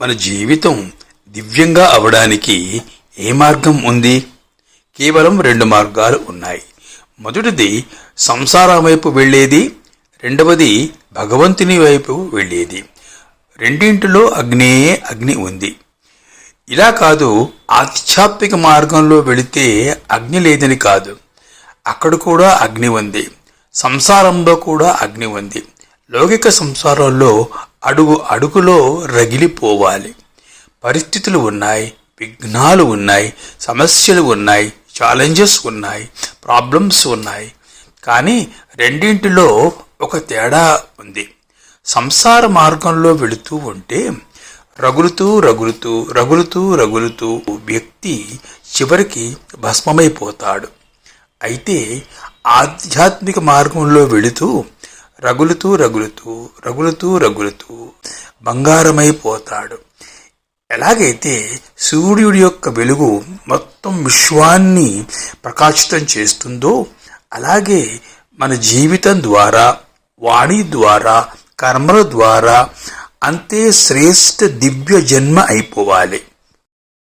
మన జీవితం దివ్యంగా అవడానికి ఏ మార్గం ఉంది? కేవలం రెండు మార్గాలు ఉన్నాయి. మొదటిది సంసారం వైపు వెళ్ళేది రెండవది భగవంతుని వైపు వెళ్ళేది. రెండింటిలో అగ్నే అగ్ని ఉంది. ఇలా కాదు ఆధ్యాత్మిక మార్గంలో వెళితే అగ్ని లేదని కాదు. అక్కడ కూడా అగ్ని ఉంది. సంసారంలో కూడా అగ్ని ఉంది. లౌకిక సంసారంలో అడుగు అడుగులో రగిలిపోవాలి. పరిస్థితులు ఉన్నాయి విఘ్నాలు ఉన్నాయి సమస్యలు ఉన్నాయి ఛాలెంజెస్ ఉన్నాయి ప్రాబ్లమ్స్ ఉన్నాయి. కానీ రెండింటిలో ఒక తేడా ఉంది. సంసార మార్గంలో వెళుతూ ఉంటే రగులుతూ రగులుతూ రగులుతూ రగులుతూ వ్యక్తి చివరికి భస్మమైపోతాడు. అయితే ఆధ్యాత్మిక మార్గంలో వెళుతూ రగులుతూ రగులుతూ రగులుతూ రగులుతూ బంగారమైపోతాడు ఎలాగైతే సూర్యుడి యొక్క వెలుగు మొత్తం విశ్వాన్ని ప్రకాశితం చేస్తుందో అలాగే మన జీవితం ద్వారా వాణి ద్వారా కర్మల ద్వారా అంతే శ్రేష్ఠ దివ్య జన్మ అయిపోవాలి.